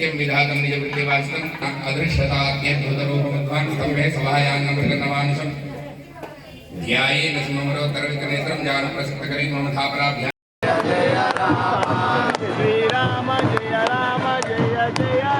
सत्यम विधातम निज वृत्तिवाचनम अदृश्यताद्योतरूपमध्वान् स्तम्भे सभायान्नं मृगनवानुषम् ध्यायेन सुममरोत्तरविकनेत्रं ज्ञानं प्रसिद्धकरी मम धापराभ्यां जय राम जय राम, जय जय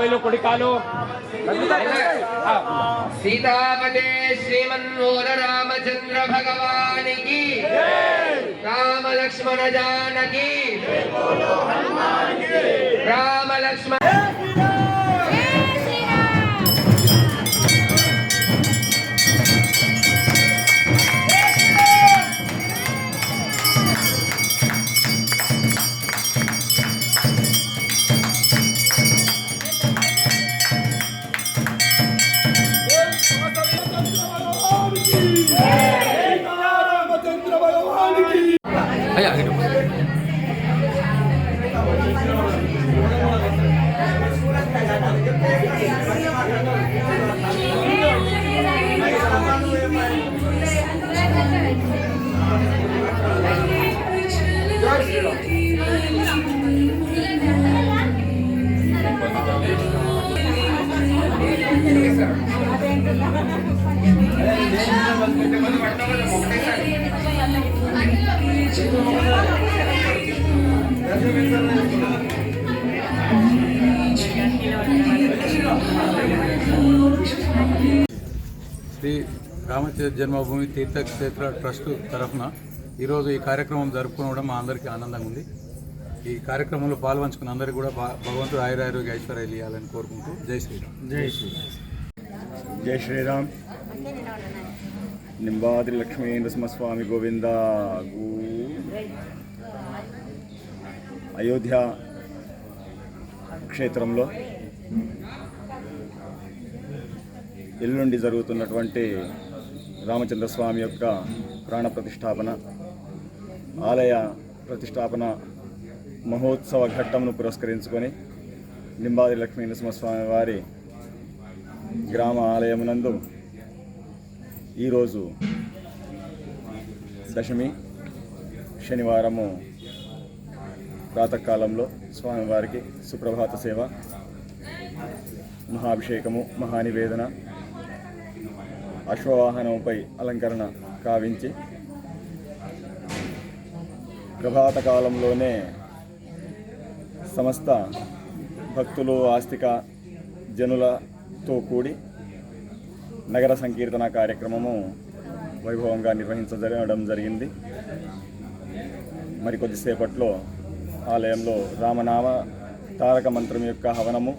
కబోయిలు కుడికాలు. సీతాపతే శ్రీమన్మోహన రామచంద్ర భగవానికి. రామ లక్ష్మణ జానకి. రామ లక్ష్మణ శ్రీ రామచంద్ర జన్మభూమి తీర్థక్షేత్ర ట్రస్ట్ తరఫున ఈరోజు ఈ కార్యక్రమం జరుపుకోవడం మా అందరికీ ఆనందంగా ఉంది. ఈ కార్యక్రమంలో పాల్పంచుకున్న అందరికీ కూడా భగవంతుడు ఆయురారోగ్య ఐశ్వర్యాలు ఇవ్వాలని కోరుకుంటూ జై శ్రీరామ్. జై శ్రీరామ్. జై శ్రీరామ్. నింబాద్రి లక్ష్మీ నృసింహస్వామి గోవింద అయోధ్య క్షేత్రంలో ఎల్లుండి జరుగుతున్నటువంటి రామచంద్రస్వామి యొక్క ప్రాణ ప్రతిష్టాపన ఆలయ ప్రతిష్టాపన మహోత్సవ ఘట్టంను పురస్కరించుకొని నింబాది లక్ష్మీ నరసింహస్వామి వారి గ్రామ ఆలయమునందు ఈరోజు దశమి శనివారము ప్రాతకాలంలో స్వామివారికి సుప్రభాత సేవ మహాభిషేకము మహానివేదన అశ్వవాహనముపై అలంకరణ కావించి ప్రభాత కాలంలోనే సమస్త భక్తులు ఆస్తిక జనులతో కూడి నగర సంకీర్తన కార్యక్రమము వైభవంగా నిర్వహించడం జరిగింది. మరి కొద్దిసేపట్లో ఆలయంలో రామనామ తారక మంత్రం యొక్క హవనము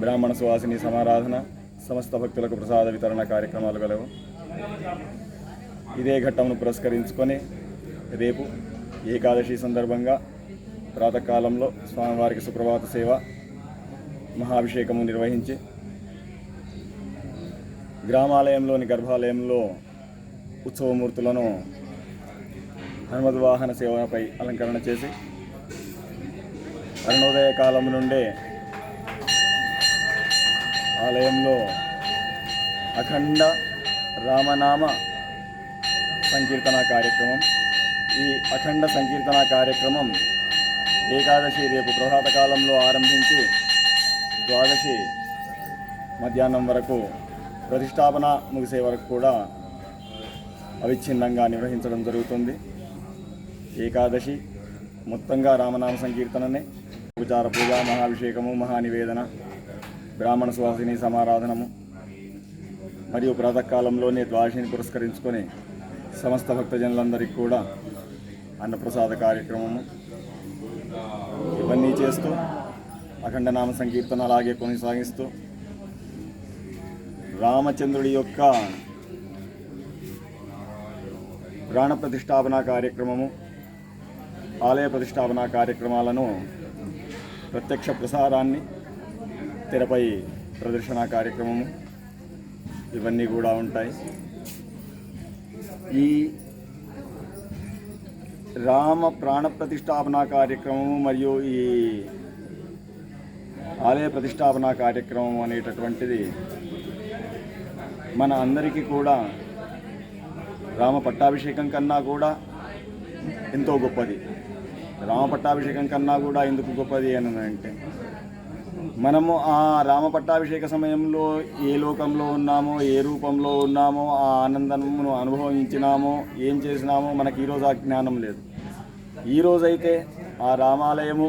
బ్రాహ్మణ సువాసిని సమారాధన సమస్త భక్తులకు ప్రసాద వితరణ కార్యక్రమాలు గలవు. ఇదే ఘట్టమును పురస్కరించుకొని రేపు ఏకాదశి సందర్భంగా ప్రాతకాలంలో స్వామివారికి సుప్రభాత సేవ మహాభిషేకము నిర్వహించి గ్రామాలయంలోని గర్భాలయంలో ఉత్సవమూర్తులను హనుమద్ వాహన సేవపై అలంకరణ చేసి అరుణోదయ కాలం నుండే ఆలయంలో అఖండ రామనామ సంకీర్తన కార్యక్రమం ఈ అఖండ సంకీర్తన కార్యక్రమం ఏకాదశి రేపు ప్రభాత కాలంలో ఆరంభించి ద్వాదశి మధ్యాహ్నం వరకు ప్రతిష్టాపన ముగిసే వరకు కూడా అవిచ్ఛిన్నంగా నిర్వహించడం జరుగుతుంది. ఏకాదశి మొత్తంగా రామనామ సంకీర్తననే ఉపచార పూజ మహాభిషేకము మహానివేదన బ్రాహ్మణ సువాసిని సమారాధనము మరియు ప్రాతకాలంలోనే ద్వాదశిని పురస్కరించుకొని సమస్త భక్తజనులందరికీ కూడా అన్నప్రసాద కార్యక్రమము ఇవన్నీ చేస్తూ అఖండ నామ సంకీర్తన అలాగే కొనసాగిస్తూ రామచంద్రుడి యొక్క ప్రాణ ప్రతిష్టాపన కార్యక్రమము ఆలయ ప్రతిష్టాపన కార్యక్రమాలను ప్రత్యక్ష ప్రసారాన్ని తెరపై ప్రదర్శన కార్యక్రమము ఇవన్నీ కూడా ఉంటాయి. ఈ రామ ప్రాణ ప్రతిష్టాపన కార్యక్రమము మరియు ఈ ఆలయ ప్రతిష్టాపన కార్యక్రమం అనేటటువంటిది మన అందరికీ కూడా రామ పట్టాభిషేకం కన్నా కూడా ఎంతో గొప్పది. రామపట్టాభిషేకం కన్నా కూడా ఎందుకు గొప్పది అని అంటే మనము ఆ రామ పట్టాభిషేక సమయంలో ఏ లోకంలో ఉన్నామో ఏ రూపంలో ఉన్నామో ఆ ఆనందమును అనుభవించినామో ఏం చేసినామో మనకి ఈరోజు ఆ జ్ఞానం లేదు. ఈరోజైతే ఆ రామాలయము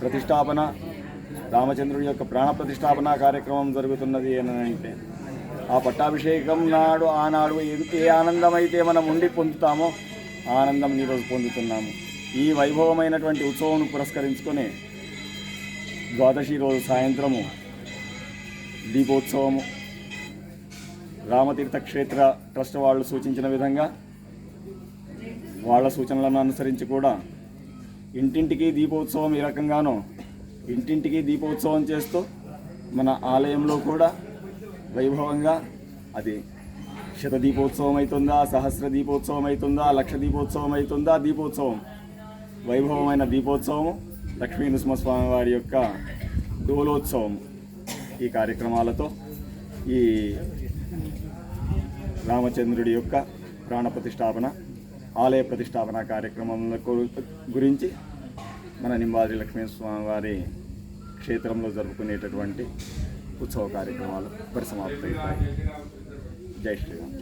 ప్రతిష్టాపన రామచంద్రుడి యొక్క ప్రాణ ప్రతిష్టాపన కార్యక్రమం జరుగుతున్నది అని అంటే ఆ పట్టాభిషేకం నాడు ఆనాడు ఏ- ఏ ఆనందం అయితే మనం ఉండి పొందుతామో ఆనందం ఈరోజు పొందుతున్నాము. ఈ వైభవమైనటువంటి ఉత్సవం పురస్కరించుకొని ద్వాదశి రోజు సాయంత్రము దీపోత్సవము రామతీర్థ క్షేత్ర ట్రస్ట్ వాళ్ళు సూచించిన విధంగా వాళ్ళ సూచనలను అనుసరించి కూడా ఇంటింటికి దీపోత్సవం ఈ రకంగానో ఇంటింటికి దీపోత్సవం చేస్తూ మన ఆలయంలో కూడా వైభవంగా అది శతదీపోత్సవం అవుతుందా సహస్ర దీపోత్సవం అవుతుందా లక్ష దీపోత్సవం అవుతుందా దీపోత్సవం. వైభవమైన దీపోత్సవం లక్ష్మీ నృసింహస్వామి వారి యొక్క డోలోత్సవం ఈ కార్యక్రమాలతో. ఈ రామచంద్రుడి యొక్క ప్రాణ ప్రతిష్టాపన ఆలయ ప్రతిష్టాపన కార్యక్రమం గురించి మన నింబాద్రి లక్ష్మీస్వామి వారి క్షేత్రంలో జరుపుకునేటటువంటి ఉత్సవ కార్యక్రమాలు పరిసమాప్తమవుతాయి. జై శ్రీరామ్